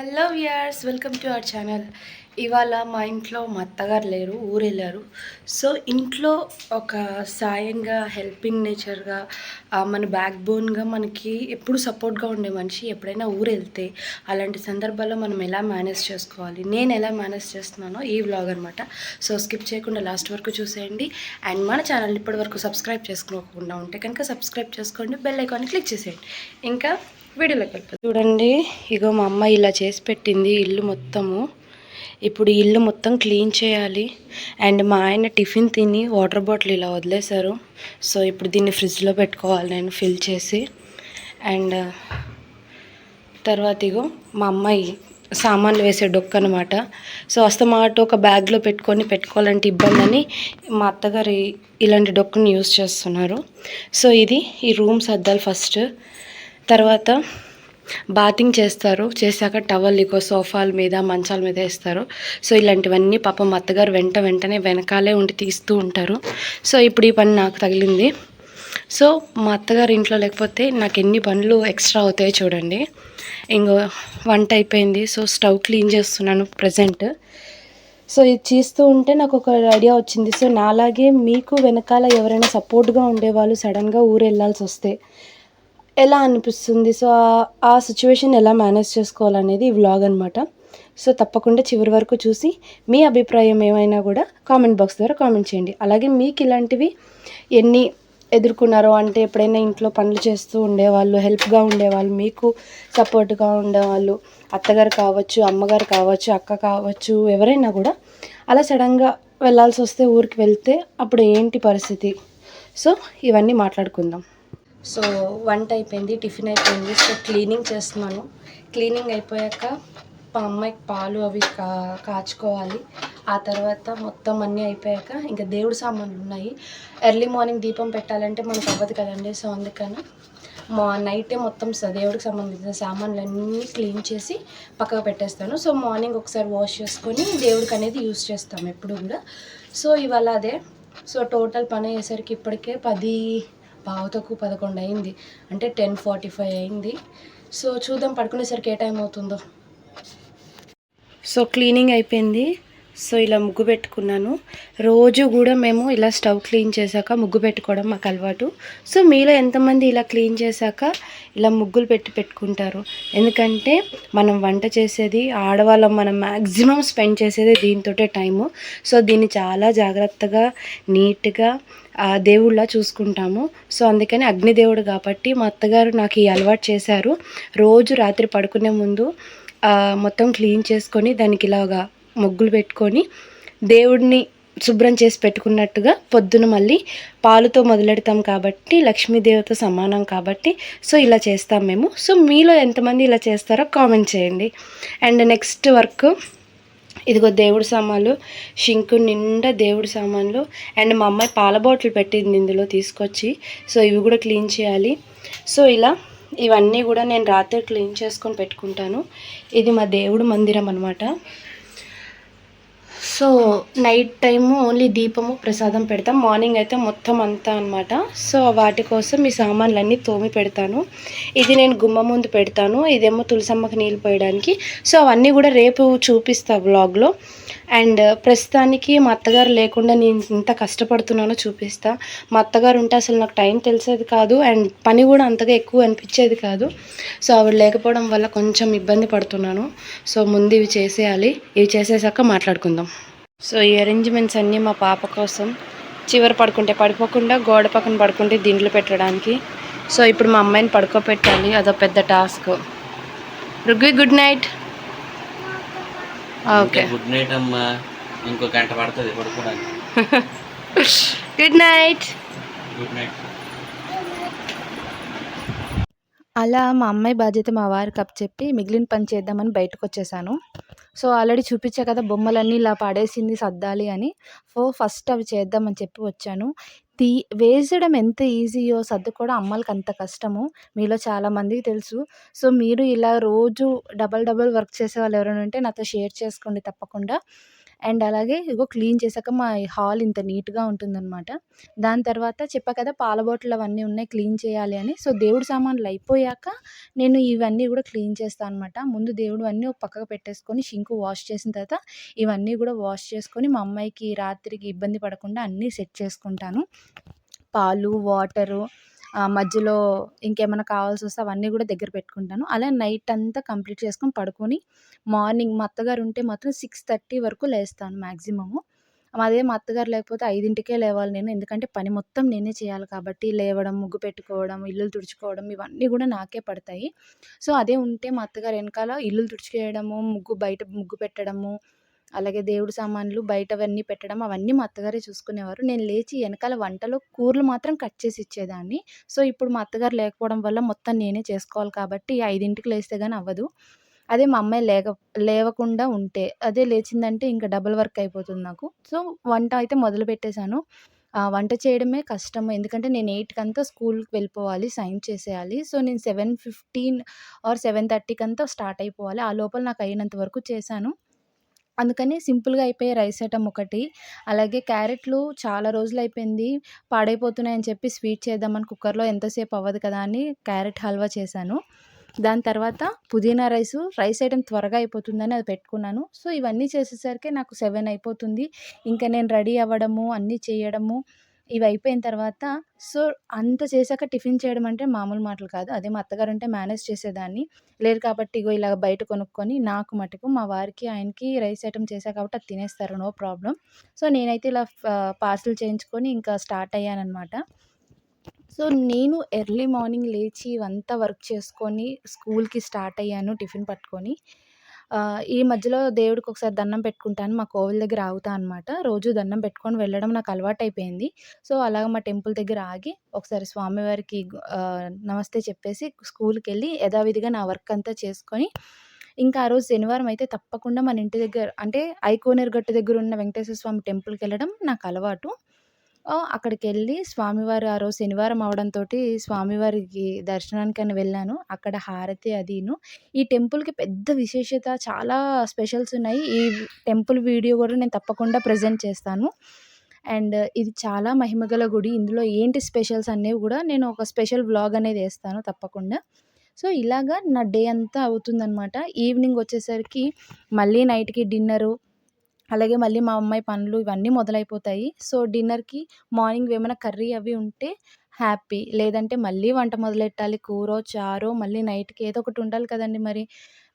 Hello viewers welcome to our channel. ఇవాళ మా ఇంట్లో మా అత్తగారు లేరు ఊరు వెళ్ళారు సో ఇంట్లో ఒక సాయంగా హెల్పింగ్ నేచర్గా మన బ్యాక్ బోన్గా మనకి ఎప్పుడు సపోర్ట్గా ఉండే మనిషి ఎప్పుడైనా ఊరు వెళ్తే అలాంటి సందర్భాల్లో మనం ఎలా మేనేజ్ చేసుకోవాలి? నేను ఎలా మేనేజ్ చేస్తున్నానో ఈ వ్లాగ్ అనమాట సో స్కిప్ చేయకుండా లాస్ట్ వరకు చూసేయండి. అండ్ మన ఛానల్ ఇప్పటి వరకు సబ్స్క్రైబ్ చేసుకోకుండా ఉంటే కనుక సబ్స్క్రైబ్ చేసుకోండి బెల్ ఐకాన్ క్లిక్ చేసేయండి. ఇంకా వీడియోలోకి వెళ్ళిపోతుంది చూడండి ఇగో మా అమ్మ ఇలా చేసి పెట్టింది ఇల్లు మొత్తము. ఇప్పుడు ఇల్లు మొత్తం క్లీన్ చేయాలి. అండ్ మా ఆయన టిఫిన్ తిని వాటర్ బాటిల్ ఇలా వదిలేశారు. సో ఇప్పుడు దీన్ని ఫ్రిడ్జ్లో పెట్టుకోవాలి నేను ఫిల్ చేసి. అండ్ తర్వాత ఇగో మా అమ్మాయి సామాన్లు వేసే డొక్క అనమాట సో అస్తమాట ఒక బ్యాగ్లో పెట్టుకొని పెట్టుకోవాలంటే ఇబ్బంది అని మా అత్తగారు ఇలాంటి డొక్కని యూస్ చేస్తున్నారు. సో ఇది ఈ రూమ్ సర్దాలి ఫస్ట్. తర్వాత బాతింగ్ చేస్తారు. చేశాక టవల్ ఇగో సోఫాల మీద మంచాల మీద వేస్తారు. సో ఇలాంటివన్నీ పాపం అత్తగారు వెంట వెంటనే వెనకాలే ఉండి తీస్తూ ఉంటారు. సో ఇప్పుడు ఈ పని నాకు తగిలింది. సో మా అత్తగారు ఇంట్లో లేకపోతే నాకు ఎన్ని పనులు ఎక్స్ట్రా అవుతాయో చూడండి. ఇంకో వంట అయిపోయింది. సో స్టవ్ క్లీన్ చేస్తున్నాను ప్రజెంట్. సో ఇది చేస్తూ ఉంటే నాకు ఒక ఐడియా వచ్చింది. సో నాలాగే మీకు వెనకాల ఎవరైనా సపోర్ట్గా ఉండేవాళ్ళు సడన్గా ఊరు వెళ్ళాల్సి వస్తే ఎలా అనిపిస్తుంది? సో ఆ సిచ్యువేషన్ ఎలా మేనేజ్ చేసుకోవాలనేది ఈ వ్లాగ్ అనమాట సో తప్పకుండా చివరి వరకు చూసి మీ అభిప్రాయం ఏమైనా కూడా కామెంట్ బాక్స్ ద్వారా కామెంట్ చేయండి. అలాగే మీకు ఇలాంటివి ఎన్ని ఎదుర్కొన్నారో అంటే ఎప్పుడైనా ఇంట్లో పనులు చేస్తూ ఉండేవాళ్ళు హెల్ప్గా ఉండేవాళ్ళు మీకు సపోర్ట్గా ఉండేవాళ్ళు అత్తగారు కావచ్చు అమ్మగారు కావచ్చు అక్క కావచ్చు ఎవరైనా కూడా అలా సడన్గా వెళ్ళాల్సి వస్తే ఊరికి వెళ్తే అప్పుడు ఏంటి పరిస్థితి? సో ఇవన్నీ మాట్లాడుకుందాం. సో వంట అయిపోయింది టిఫిన్ అయిపోయింది. సో క్లీనింగ్ చేస్తున్నాను. క్లీనింగ్ అయిపోయాక మా అమ్మాయికి పాలు అవి కా కాచుకోవాలి. ఆ తర్వాత మొత్తం అన్నీ అయిపోయాక ఇంకా దేవుడు సామాన్లు ఉన్నాయి. ఎర్లీ మార్నింగ్ దీపం పెట్టాలంటే మనకు అవ్వదు కదండి. సో అందుకని మా నైటే మొత్తం దేవుడికి సంబంధించిన సామాన్లు అన్నీ క్లీన్ చేసి పక్కకు పెట్టేస్తాను. సో మార్నింగ్ ఒకసారి వాష్ చేసుకొని దేవుడికి అనేది యూస్ చేస్తాము ఎప్పుడు కూడా. సో ఇవాళ అదే. సో టోటల్ పని అయ్యేసరికి ఇప్పటికే పది పావుతకు పదకొండు అయింది. అంటే టెన్ ఫార్టీ ఫైవ్ అయింది. సో చూద్దాం పడుకునేసరికి ఏ టైం అవుతుందో. సో క్లీనింగ్ అయిపోయింది. సో ఇలా ముగ్గు పెట్టుకున్నాను. రోజు కూడా మేము ఇలా స్టవ్ క్లీన్ చేశాక ముగ్గు పెట్టుకోవడం మాకు అలవాటు. సో మీలో ఎంతమంది ఇలా క్లీన్ చేశాక ఇలా ముగ్గులు పెట్టి పెట్టుకుంటారు? ఎందుకంటే మనం వంట చేసేది ఆడవాళ్ళం మనం మ్యాక్సిమం స్పెండ్ చేసేది దీంతోటే టైము. సో దీన్ని చాలా జాగ్రత్తగా నీట్గా దేవుళ్ళ చూసుకుంటాము. సో అందుకని అగ్నిదేవుడు కాబట్టి మా అత్తగారు నాకు ఈ అలవాటు చేశారు. రోజు రాత్రి పడుకునే ముందు మొత్తం క్లీన్ చేసుకొని దానికి ఇలాగా ముగ్గులు పెట్టుకొని దేవుడిని శుభ్రం చేసి పెట్టుకున్నట్టుగా పొద్దున మళ్ళీ పాలుతో మొదలెడతాం కాబట్టి లక్ష్మీదేవితో సమానం కాబట్టి సో ఇలా చేస్తాం మేము. సో మీలో ఎంతమంది ఇలా చేస్తారో కామెంట్ చేయండి. అండ్ నెక్స్ట్ వర్క్ ఇదిగో దేవుడు సామాన్లు షింకు నిండా దేవుడి సామాన్లు అండ్ మా అమ్మాయి పాల బాటిల్ పెట్టింది ఇందులో తీసుకొచ్చి సో ఇవి కూడా క్లీన్ చేయాలి. సో ఇలా ఇవన్నీ కూడా నేను రాత్రి క్లీన్ చేసుకొని పెట్టుకుంటాను. ఇది మా దేవుడు మందిరం అనమాట సో నైట్ టైము ఓన్లీ దీపము ప్రసాదం పెడతాం. మార్నింగ్ అయితే మొత్తం అంతా అనమాట సో వాటి కోసం ఈ సామాన్లన్నీ తోమి పెడతాను. ఇది నేను గుమ్మ ముందు పెడతాను. ఇదేమో తులసమ్మకి నీళ్ళు పోయడానికి. సో అవన్నీ కూడా రేపు చూపిస్తా బ్లాగ్లో అండ్ ప్రస్తుతానికి మా అత్తగారు లేకుండా నేను ఇంత కష్టపడుతున్నానో చూపిస్తా. మా అత్తగారు ఉంటే అసలు నాకు టైం తెలిసేది కాదు. అండ్ పని కూడా అంతగా ఎక్కువ అనిపించేది కాదు. సో ఆవిడ లేకపోవడం వల్ల కొంచెం ఇబ్బంది పడుతున్నాను. సో ముందు ఇవి చేసేయాలి. ఇవి చేసేసాక మాట్లాడుకుందాం. సో ఈ అరేంజ్మెంట్స్ అన్నీ మా పాప కోసం. చివరి పడుకుంటే పడిపోకుండా గోడ పక్కన పడుకుంటే దిండ్లు పెట్టడానికి. సో ఇప్పుడు మా అమ్మాయిని పడుకోబెట్టాలి అదో పెద్ద task రుగ్వి good night okay good night అమ్మా. ఇంకో గంట పడుతుంది పడుకోవడానికి. గుడ్ నైట్ గుడ్ నైట్ అలా మా అమ్మాయి బాధ్యత మా వారికి చెప్పి మిగిలిన పని చేద్దామని బయటకు వచ్చేసాను. సో ఆల్రెడీ చూపించా కదా బొమ్మలన్నీ ఇలా పడేసింది సర్దాలి అని. సో ఫస్ట్ అవి చేద్దామని చెప్పి వచ్చాను. తీ వేసడం ఎంత ఈజీయో సర్దుకోవడం అమ్మలకి అంత కష్టము. మీలో చాలామందికి తెలుసు. సో మీరు ఇలా రోజు డబల్ డబల్ వర్క్ చేసే వాళ్ళు ఎవరైనా ఉంటే నాతో షేర్ చేసుకోండి తప్పకుండా. అండ్ అలాగే ఇగో క్లీన్ చేశాక మా హాల్ ఇంత నీట్‌గా ఉంటుందనమాట. దాని తర్వాత చెప్పా కదా! పాల బాటిల్ అవన్నీ ఉన్నాయి క్లీన్ చేయాలి అని. సో, దేవుడి సామాన్లు అయిపోయాక నేను ఇవన్నీ కూడా క్లీన్ చేస్తాను అనమాట. ముందు దేవుడివన్నీ ఒక పక్కకు పెట్టేసుకొని షింక్ వాష్ చేసిన తర్వాత ఇవన్నీ కూడా వాష్ చేసుకొని మా అమ్మాయికి రాత్రికి ఇబ్బంది పడకుండా అన్నీ సెట్ చేసుకుంటాను. పాలు, వాటరు మధ్యలో మధ్యలో ఇంకేమన్నా కావాల్సొస్తే అవన్నీ కూడా దగ్గర పెట్టుకుంటాను. అలా నైట్ అంతా కంప్లీట్ చేసుకొని పడుకొని మార్నింగ్ మా అత్తగారు ఉంటే మాత్రం 6:30 వరకు లేస్తాను మ్యాక్సిమము అదే మా అత్తగారు లేకపోతే ఐదింటికే లేవాలి నేను. ఎందుకంటే పని మొత్తం నేనే చేయాలి కాబట్టి లేవడం, ముగ్గు పెట్టుకోవడం, ఇల్లులు తుడుచుకోవడం ఇవన్నీ కూడా నాకే పడతాయి. సో, అదే ఉంటే మా అత్తగారు వెనకాల ఇల్లులు తుడిచేయడము, ముగ్గు బయట ముగ్గు పెట్టడము, అలాగే దేవుడి సామాన్లు బయటవన్నీ పెట్టడం అవన్నీ మా అత్తగారే చూసుకునేవారు. నేను లేచి వెనకాల వంటలో కూరలు మాత్రం కట్ చేసి ఇచ్చేదాన్ని. సో, ఇప్పుడు మా అత్తగారు లేకపోవడం వల్ల మొత్తం నేనే చేసుకోవాలి కాబట్టి ఐదింటికి లేస్తే కానీ అవ్వదు. అదే మా అమ్మాయి లేక లేవకుండా ఉంటే అదే లేచిందంటే ఇంకా డబుల్ వర్క్ అయిపోతుంది నాకు. సో, వంట అయితే మొదలు పెట్టేశాను వంట చేయడమే కష్టం ఎందుకంటే నేను ఎయిట్కి అంతా స్కూల్‌కి వెళ్ళిపోవాలి. సైన్ చేసేయాలి. సో, నేను 7:15 ఆర్ 7:30కంతా స్టార్ట్ అయిపోవాలి. ఆ లోపల నాకు అయినంత వరకు చేశాను. అందుకని సింపుల్‌గా అయిపోయే రైస్ ఐటమ్ ఒకటి, అలాగే క్యారెట్లు చాలా రోజులు అయిపోయింది పాడైపోతున్నాయని చెప్పి స్వీట్ చేద్దామని కుక్కర్‌లో ఎంతసేపు అవ్వదు కదా! అని క్యారెట్ హల్వా చేశాను. దాని తర్వాత పుదీనా రైసు, రైస్ ఐటెం త్వరగా అయిపోతుందని అది పెట్టుకున్నాను. సో, ఇవన్నీ చేసేసరికి నాకు సెవెన్ అయిపోతుంది. ఇంకా నేను రెడీ అవ్వడము, అన్నీ చేయడము ఇవి అయిపోయిన తర్వాత సో, అంత చేశాక టిఫిన్ చేయడం అంటే మామూలు మాటలు కాదు. అదే మా అత్తగారు ఉంటే మేనేజ్ చేసేదాన్ని. లేరు కాబట్టి ఇగో ఇలా బయట కొనుక్కొని నాకు మటుకు మా వారికి, ఆయనకి రైస్ ఐటమ్ చేశా కాబట్టి అది తినేస్తారు నో ప్రాబ్లం సో, నేనైతే ఇలా ఫ పార్సెల్ చేయించుకొని ఇంకా స్టార్ట్ అయ్యాననమాట. సో, నేను ఎర్లీ మార్నింగ్ లేచి ఇవంతా వర్క్ చేసుకొని స్కూల్‌కి స్టార్ట్ అయ్యాను టిఫిన్ పట్టుకొని. ఈ మధ్యలో దేవుడికి ఒకసారి దండం పెట్టుకుంటాను. మా కోవిల దగ్గర ఆగుతా అనమాట. రోజు దండం పెట్టుకొని వెళ్ళడం నాకు అలవాటు అయిపోయింది సో, అలాగ మా టెంపుల్ దగ్గర ఆగి ఒకసారి స్వామివారికి నమస్తే చెప్పేసి స్కూల్కి వెళ్ళి యథావిధిగా నా వర్క్ అంతా చేసుకొని ఇంకా ఆ రోజు శనివారం అయితే తప్పకుండా మన ఇంటి దగ్గర అంటే ఐకోనేరు గట్టు దగ్గర ఉన్న వెంకటేశ్వర స్వామి టెంపుల్కి వెళ్ళడం నాకు అలవాటు. అక్కడికి వెళ్ళి స్వామివారు ఆ రోజు శనివారం అవడంతో స్వామివారికి దర్శనానికని వెళ్ళాను. అక్కడ హారతి అదీను. ఈ టెంపుల్‌కి పెద్ద విశేషత చాలా స్పెషల్స్ ఉన్నాయి. ఈ టెంపుల్ వీడియో కూడా నేను తప్పకుండా ప్రెజెంట్ చేస్తాను. అండ్ ఇది చాలా మహిమగల గుడి. ఇందులో ఏంటి స్పెషల్స్ అనేవి కూడా నేను ఒక స్పెషల్ బ్లాగ్ అనేది వేస్తాను తప్పకుండా. సో, ఇలాగా నా డే అంతా అవుతుందనమాట. ఈవినింగ్ వచ్చేసరికి మళ్ళీ నైట్‌కి డిన్నరు, అలాగే మళ్ళీ మా అమ్మాయి పనులు ఇవన్నీ మొదలైపోతాయి. సో, డిన్నర్‌కి మార్నింగ్ ఏమైనా కర్రీ అవి ఉంటే హ్యాపీ. లేదంటే మళ్ళీ వంట మొదలెట్టాలి. కూరో, చారో మళ్ళీ నైట్‌కి ఏదో ఒకటి ఉండాలి కదండీ మరి.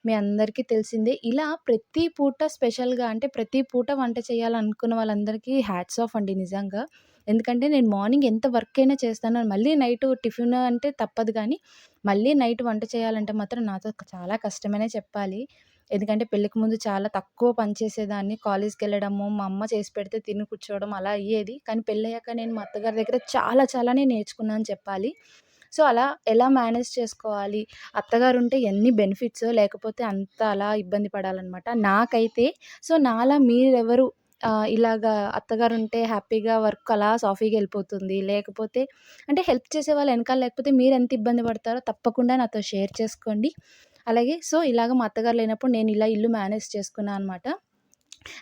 మీ అందరికీ తెలిసిందే. ఇలా ప్రతి పూట స్పెషల్‌గా అంటే ప్రతి పూట వంట చేయాలనుకున్న వాళ్ళందరికీ హ్యాట్స్ ఆఫ్ అండి నిజంగా. ఎందుకంటే నేను మార్నింగ్ ఎంత వర్క్ అయినా చేస్తాను. మళ్ళీ నైట్ టిఫిన్ అంటే తప్పదు కానీ మళ్ళీ నైట్ వంట చేయాలంటే మాత్రం నాతో చాలా కష్టమనే చెప్పాలి. ఎందుకంటే పెళ్ళికి ముందు చాలా తక్కువ పని చేసేదాన్ని. కాలేజ్‌కెళ్ళడము, మా అమ్మ చేసి పెడితే తిని కూర్చోవడం అలా అయ్యేది. కానీ పెళ్ళయ్యాక నేను మా అత్తగారి దగ్గర చాలా చాలానే నేర్చుకున్నాను చెప్పాలి. సో, అలా ఎలా మేనేజ్ చేసుకోవాలి, అత్తగారు ఉంటే ఎన్ని బెనిఫిట్స్ లేకపోతే అంత అలా ఇబ్బంది పడాలనమాట. నాకైతే సో, నాలా మీరెవరు ఇలాగా అత్తగారు ఉంటే హ్యాపీగా వర్క్ అలా సాఫీగా వెళ్ళిపోతుంది లేకపోతే అంటే హెల్ప్ చేసే వాళ్ళు వెనకాల లేకపోతే మీరు ఎంత ఇబ్బంది పడతారో తప్పకుండా నాతో షేర్ చేసుకోండి. అలాగే సో, ఇలాగ మా అత్తగారు లేనప్పుడు నేను ఇలా ఇల్లు మేనేజ్ చేసుకున్నాను అనమాట.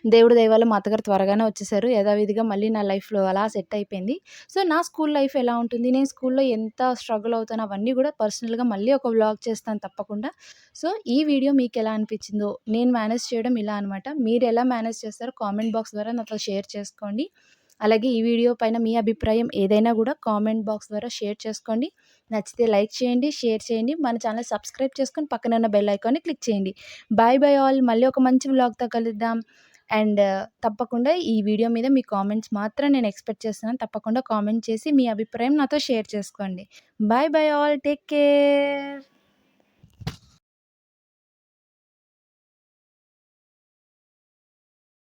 దేవుడి దైవాలు మా అత్తగారు త్వరగానే వచ్చేసారు. యథావిధిగా మళ్ళీ నా లైఫ్‌లో అలా సెట్ అయిపోయింది. సో, నా స్కూల్ లైఫ్ ఎలా ఉంటుంది, నేను స్కూల్‌లో ఎంత స్ట్రగుల్ అవుతానో అవన్నీ కూడా పర్సనల్‌గా మళ్ళీ ఒక వ్లాగ్ చేస్తాను తప్పకుండా. సో, ఈ వీడియో మీకు ఎలా అనిపించిందో నేను మేనేజ్ చేయడం ఇలా అనమాట. మీరు ఎలా మేనేజ్ చేస్తారో కామెంట్ బాక్స్ ద్వారా నాతో షేర్ చేసుకోండి. అలాగే ఈ వీడియో పైన మీ అభిప్రాయం ఏదైనా కూడా కామెంట్ బాక్స్ ద్వారా షేర్ చేసుకోండి. నచ్చితే లైక్ చేయండి, షేర్ చేయండి. మన ఛానల్ సబ్స్క్రైబ్ చేసుకొని పక్కన ఉన్న బెల్ ఐకాన్‌ని క్లిక్ చేయండి. Bye bye all. మళ్ళీ ఒక మంచి వ్లాగ్‌తో కలుద్దాం. అండ్ uh, తప్పకుండా ఈ వీడియో మీద మీ కామెంట్స్ మాత్రం నేను ఎక్స్‌పెక్ట్ చేస్తున్నాను. తప్పకుండా కామెంట్ చేసి మీ అభిప్రాయం నాతో షేర్ చేసుకోండి. Bye bye all. Take care.